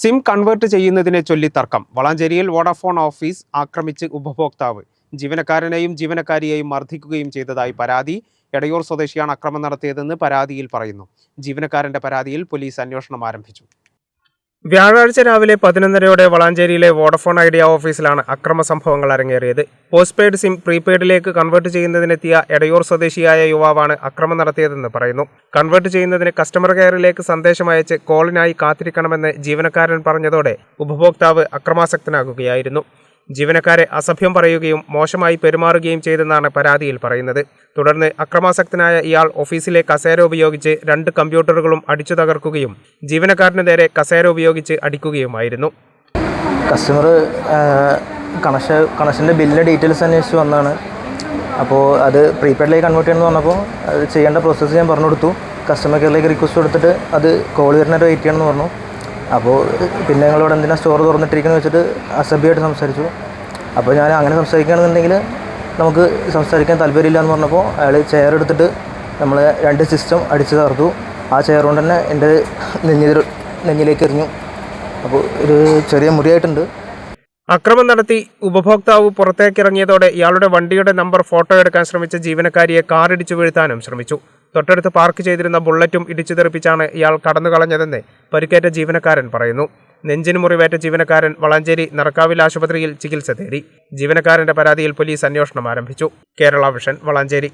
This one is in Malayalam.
സിം കൺവേർട്ട് ചെയ്യുന്നതിനെ ചൊല്ലി തർക്കം. വളാഞ്ചേരിയിൽ വോഡാഫോൺ ഓഫീസ് ആക്രമിച്ച് ഉപഭോക്താവ്. ജീവനക്കാരനെയും ജീവനക്കാരിയെയും മർദ്ദിക്കുകയും ചെയ്തതായി പരാതി. എടയൂർ സ്വദേശിയാണ് അക്രമം നടത്തിയതെന്ന് പരാതിയിൽ പറയുന്നു. ജീവനക്കാരന്റെ പരാതിയിൽ പോലീസ് അന്വേഷണം ആരംഭിച്ചു. വ്യാഴാഴ്ച രാവിലെ പതിനൊന്നരയോടെ വളാഞ്ചേരിയിലെ വോഡഫോൺ ഐഡിയ ഓഫീസിലാണ് അക്രമ സംഭവങ്ങൾ അരങ്ങേറിയത്. പോസ്റ്റ് പെയ്ഡ് സിം പ്രീപെയ്ഡിലേക്ക് കൺവേർട്ട് ചെയ്യുന്നതിനെത്തിയ എടയൂർ സ്വദേശിയായ യുവാവാണ് അക്രമം നടത്തിയതെന്ന് പറയുന്നു. കൺവേർട്ട് ചെയ്യുന്നതിന് കസ്റ്റമർ കെയറിലേക്ക് സന്ദേശം അയച്ച് കോളിനായി കാത്തിരിക്കണമെന്ന് ജീവനക്കാരൻ പറഞ്ഞതോടെ ഉപഭോക്താവ് അക്രമാസക്തനാകുകയായിരുന്നു. ജീവനക്കാരെ അസഭ്യം പറയുകയും മോശമായി പെരുമാറുകയും ചെയ്തെന്നാണ് പരാതിയിൽ പറയുന്നത്. തുടർന്ന് അക്രമാസക്തനായ ഇയാൾ ഓഫീസിലെ കസേര ഉപയോഗിച്ച് രണ്ട് കമ്പ്യൂട്ടറുകളും അടിച്ചു തകർക്കുകയും ജീവനക്കാരന് നേരെ കസേര ഉപയോഗിച്ച് അടിക്കുകയുമായിരുന്നു. കസ്റ്റമർ കണക്ഷൻ കണക്ഷന്റെ ബില്ലിന്റെ ഡീറ്റെയിൽസ് അന്വേഷിച്ച് വന്നാണ് അപ്പോൾ അത് പ്രീപെയ്ഡിലേക്ക് കൺവേർട്ട് ചെയ്യണമെന്ന് പറഞ്ഞപ്പോൾ അത് ചെയ്യേണ്ട പ്രോസസ്സ് ഞാൻ പറഞ്ഞു കൊടുത്തു കസ്റ്റമർ കെയറിലേക്ക് റിക്വസ്റ്റ് കൊടുത്തിട്ട് അത് കോൾ വരുന്നവരെ വെയിറ്റ് ചെയ്യണമെന്ന് പറഞ്ഞു. അപ്പോൾ പിന്നെ ഞങ്ങളോട് എന്തിനാണ് സ്റ്റോർ തുറന്നിട്ടിരിക്കുന്നത് വെച്ചിട്ട് അസഭ്യമായിട്ട് സംസാരിച്ചു? അപ്പോൾ ഞാൻ അങ്ങനെ സംസാരിക്കുകയാണെന്നുണ്ടെങ്കിൽ നമുക്ക് സംസാരിക്കാൻ താല്പര്യമില്ല എന്ന് പറഞ്ഞപ്പോൾ അയാൾ ചെയർ എടുത്തിട്ട് നമ്മൾ രണ്ട് സിസ്റ്റം അടിച്ച് തകർത്തു. ആ ചെയർ കൊണ്ട് തന്നെ എന്റെ നെഞ്ഞിൽ നെഞ്ഞിലേക്ക് എറിഞ്ഞു. അപ്പോൾ ഒരു ചെറിയ മുറിയായിട്ടുണ്ട്. അക്രമം നടത്തി ഉപഭോക്താവ് പുറത്തേക്ക് പുറത്തേക്കിറങ്ങിയതോടെ ഇയാളുടെ വണ്ടിയുടെ നമ്പർ ഫോട്ടോ എടുക്കാൻ ശ്രമിച്ച ജീവനക്കാരിയെ കാറിടിച്ചു വീഴ്ത്താനും ശ്രമിച്ചു. തൊട്ടടുത്ത് പാർക്ക് ചെയ്തിരുന്ന ബുള്ളറ്റും ഇടിച്ചു തെറിപ്പിച്ചാണ് ഇയാൾ കടന്നു കളഞ്ഞതെന്ന് പരിക്കേറ്റ ജീവനക്കാരൻ പറയുന്നു. നെഞ്ചിന് മുറിവേറ്റ ജീവനക്കാരൻ വളാഞ്ചേരി നടക്കാവിൽ ആശുപത്രിയിൽ ചികിത്സ തേടി. ജീവനക്കാരന്റെ പരാതിയിൽ പോലീസ് അന്വേഷണം ആരംഭിച്ചു. കേരള വിഷൻ വളാഞ്ചേരി.